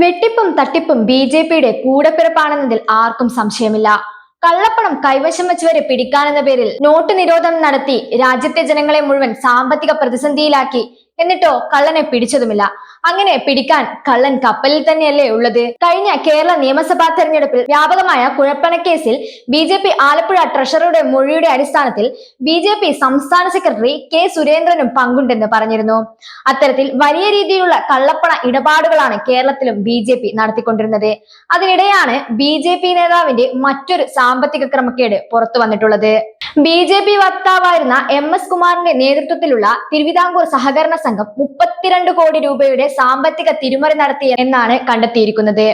വെട്ടിപ്പും തട്ടിപ്പും B J പിയുടെ കൂടപ്പിറപ്പാണെന്നതിൽ ആർക്കും സംശയമില്ല. കള്ളപ്പണം കൈവശം വെച്ചവരെ പിടിക്കാനെന്ന പേരിൽ നോട്ട് നിരോധനം നടത്തി രാജ്യത്തെ ജനങ്ങളെ മുഴുവൻ സാമ്പത്തിക പ്രതിസന്ധിയിലാക്കി എന്നിട്ടോ കള്ളനെ പിടിച്ചതുമില്ല. അങ്ങനെ പിടിക്കാൻ കള്ളൻ കപ്പലിൽ തന്നെയല്ലേ ഉള്ളത്? കഴിഞ്ഞ കേരള നിയമസഭാ തെരഞ്ഞെടുപ്പിൽ വ്യാപകമായ കുഴപ്പണക്കേസിൽ ബി ജെ പി ആലപ്പുഴ ട്രഷറിയുടെ മൊഴിയുടെ അടിസ്ഥാനത്തിൽ ബി ജെ പി സംസ്ഥാന സെക്രട്ടറി കെ സുരേന്ദ്രനും പങ്കുണ്ടെന്ന് പറഞ്ഞിരുന്നു. അത്തരത്തിൽ വലിയ രീതിയിലുള്ള കള്ളപ്പണ ഇടപാടുകളാണ് കേരളത്തിലും ബി ജെ പി നടത്തിക്കൊണ്ടിരുന്നത്. അതിനിടെയാണ് ബി ജെ പി നേതാവിന്റെ മറ്റൊരു സാമ്പത്തിക ക്രമക്കേട് പുറത്തു വന്നിട്ടുള്ളത്. ബി ജെ പി വക്താവായിരുന്ന എം എസ് കുമാറിന്റെ നേതൃത്വത്തിലുള്ള തിരുവിതാംകൂർ സഹകരണ സംഘം മുപ്പത്തിരണ്ട് കോടി രൂപയുടെ സാമ്പത്തിക തിരിമറി നടത്തി എന്നാണ് കണ്ടെത്തിയിരിക്കുന്നത്.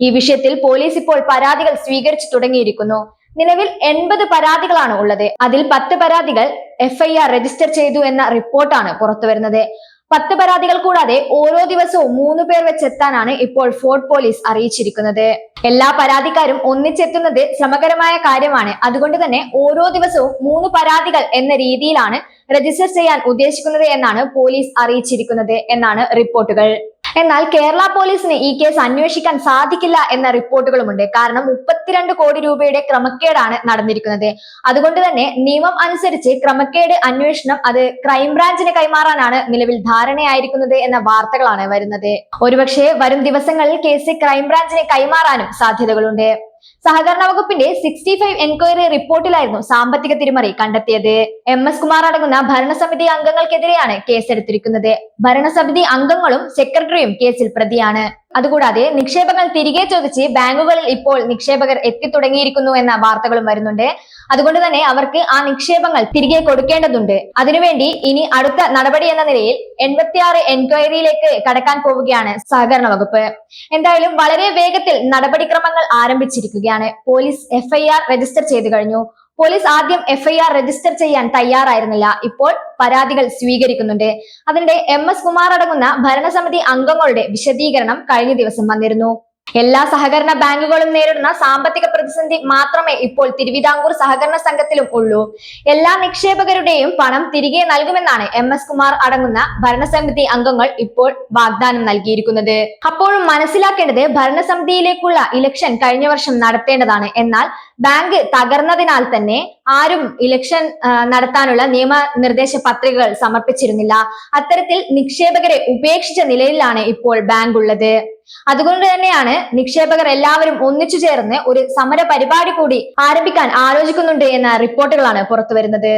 ഈ വിഷയത്തിൽ പോലീസ് ഇപ്പോൾ പരാതികൾ സ്വീകരിച്ചു തുടങ്ങിയിരിക്കുന്നു. നിലവിൽ എൺപത് പരാതികളാണ് ഉള്ളത്. അതിൽ പത്ത് പരാതികൾ എഫ്ഐആർ രജിസ്റ്റർ ചെയ്തു എന്ന റിപ്പോർട്ടാണ് പുറത്തുവരുന്നത്. പത്ത് പരാതികൾ കൂടാതെ ഓരോ ദിവസവും മൂന്ന് പേർ വെച്ചെത്താനാണ് ഇപ്പോൾ ഫോർട്ട് പോലീസ് അറിയിച്ചിരിക്കുന്നത്. എല്ലാ പരാതിക്കാരും ഒന്നിച്ചെത്തുന്നത് ശ്രമകരമായ കാര്യമാണ്. അതുകൊണ്ട് തന്നെ ഓരോ ദിവസവും മൂന്ന് പരാതികൾ എന്ന രീതിയിലാണ് രജിസ്റ്റർ ചെയ്യാൻ ഉദ്ദേശിക്കുന്നത് എന്നാണ് പോലീസ് അറിയിച്ചിരിക്കുന്നത് എന്നാണ് റിപ്പോർട്ടുകൾ. എന്നാൽ കേരള പോലീസിന് ഈ കേസ് അന്വേഷിക്കാൻ സാധിക്കില്ല എന്ന റിപ്പോർട്ടുകളുമുണ്ട്. കാരണം മുപ്പത്തിരണ്ട് കോടി രൂപയുടെ ക്രമക്കേടാണ് നടന്നിരിക്കുന്നത്. അതുകൊണ്ട് തന്നെ നിയമം അനുസരിച്ച് ക്രമക്കേട് അന്വേഷണം അത് ക്രൈംബ്രാഞ്ചിന് കൈമാറാനാണ് നിലവിൽ ധാരണയായിരിക്കുന്നത് എന്ന വാർത്തകളാണ് വരുന്നത്. ഒരുപക്ഷെ വരും ദിവസങ്ങളിൽ കേസ് ക്രൈംബ്രാഞ്ചിന് കൈമാറാനും സാധ്യതകളുണ്ട്. സഹകരണ വകുപ്പിന്റെ സിക്സ്റ്റി ഫൈവ് എൻക്വയറി റിപ്പോർട്ടിലായിരുന്നു സാമ്പത്തിക തിരിമറി കണ്ടെത്തിയത്. എം എസ് കുമാർ അടങ്ങുന്ന ഭരണസമിതി അംഗങ്ങൾക്കെതിരെയാണ് കേസെടുത്തിരിക്കുന്നത്. ഭരണസമിതി അംഗങ്ങളും സെക്രട്ടറിയും കേസിൽ പ്രതിയാണ്. അതുകൂടാതെ നിക്ഷേപങ്ങൾ തിരികെ ചോദിച്ച് ബാങ്കുകളിൽ ഇപ്പോൾ നിക്ഷേപകർ എത്തിത്തുടങ്ങിയിരിക്കുന്നു എന്ന വാർത്തകളും വരുന്നുണ്ട്. അതുകൊണ്ട് തന്നെ അവർക്ക് ആ നിക്ഷേപങ്ങൾ തിരികെ കൊടുക്കേണ്ടതുണ്ട്. അതിനുവേണ്ടി ഇനി അടുത്ത നടപടി എന്ന നിലയിൽ എൺപത്തിയാറ് എൻക്വയറിയിലേക്ക് കടക്കാൻ പോവുകയാണ് സഹകരണ വകുപ്പ്. എന്തായാലും വളരെ വേഗത്തിൽ നടപടിക്രമങ്ങൾ ആരംഭിച്ചിരിക്കുകയാണ്. പോലീസ് എഫ്ഐആർ രജിസ്റ്റർ ചെയ്തു കഴിഞ്ഞു. പോലീസ് ആദ്യം എഫ്ഐആർ രജിസ്റ്റർ ചെയ്യാൻ തയ്യാറായിരുന്നില്ല. ഇപ്പോൾ പരാതികൾ സ്വീകരിക്കുന്നുണ്ട്. അതിനിടെ എം എസ് കുമാർ അടങ്ങുന്ന ഭരണസമിതി അംഗങ്ങളുടെ വിശദീകരണം കഴിഞ്ഞ ദിവസം വന്നിരുന്നു. എല്ലാ സഹകരണ ബാങ്കുകളും നേരിടുന്ന സാമ്പത്തിക പ്രതിസന്ധി മാത്രമേ ഇപ്പോൾ തിരുവിതാംകൂർ സഹകരണ സംഘത്തിലും ഉള്ളൂ. എല്ലാ നിക്ഷേപകരുടെയും പണം തിരികെ നൽകുമെന്നാണ് എം എസ് കുമാർ അടങ്ങുന്ന ഭരണസമിതി അംഗങ്ങൾ ഇപ്പോൾ വാഗ്ദാനം നൽകിയിരിക്കുന്നത്. അപ്പോഴും മനസ്സിലാക്കേണ്ടത് ഭരണസമിതിയിലേക്കുള്ള ഇലക്ഷൻ കഴിഞ്ഞ വർഷം നടത്തേണ്ടതാണ്. എന്നാൽ ബാങ്ക് തകർന്നതിനാൽ തന്നെ ആരും ഇലക്ഷൻ നടത്താനുള്ള നിയമനിർദ്ദേശ പത്രികകൾ സമർപ്പിച്ചിരുന്നില്ല. അത്തരത്തിൽ നിക്ഷേപകരെ ഉപേക്ഷിച്ച നിലയിലാണ് ഇപ്പോൾ ബാങ്ക് ഉള്ളത്. അതുകൊണ്ട് തന്നെയാണ് നിക്ഷേപകർ എല്ലാവരും ഒന്നിച്ചു ചേർന്ന് ഒരു സമര പരിപാടി കൂടി ആരംഭിക്കാൻ ആലോചിക്കുന്നുണ്ട് എന്ന റിപ്പോർട്ടുകളാണ് പുറത്തു വരുന്നത്